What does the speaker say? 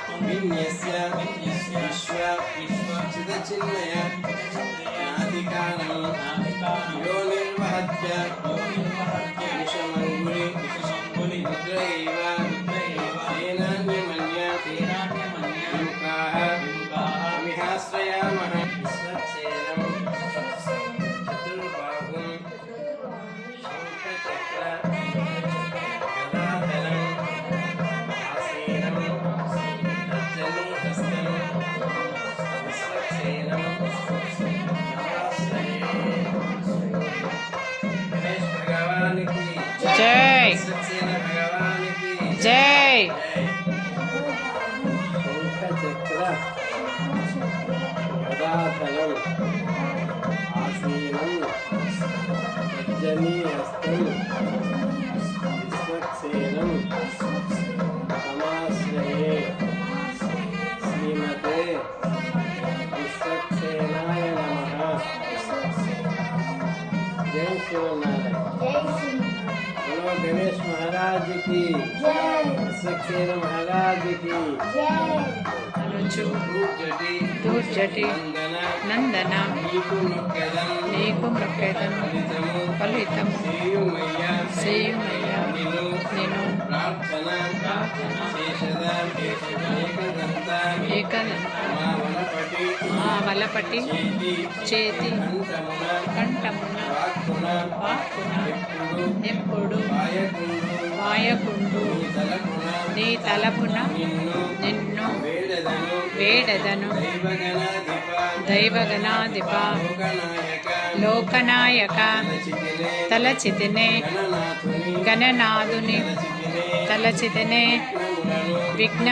మంగళం శాంతరూపిణే శాంతరూపిణే సర్వవిఘ్న వినాశాయ సర్వవిఘ్న వినాశాయ సేనాధ్యక్షాయ మంగళం సేనాధిక్షాయ మిహాశ్రయామః Gemi hastayım. İsmet Selim. Tamas Rey. Slimate. İsmet Selena'ya namaha. Genç yıllar. Genç yıllar. బాబా గణేష్ మహారాజ్కి సక్సేన మహారాజ్కి దూర్ జటి నందన. నీకు మృక్కేదం ఫలితం. సేయుమయ్య నేను. మా వలపటి. చేతి. కంఠమున. నీ తలపున నిన్ను వేడదను. దైవగణాధిప లోకనాయక తలచితినే గణనాథుని తలచితినే విఘ్న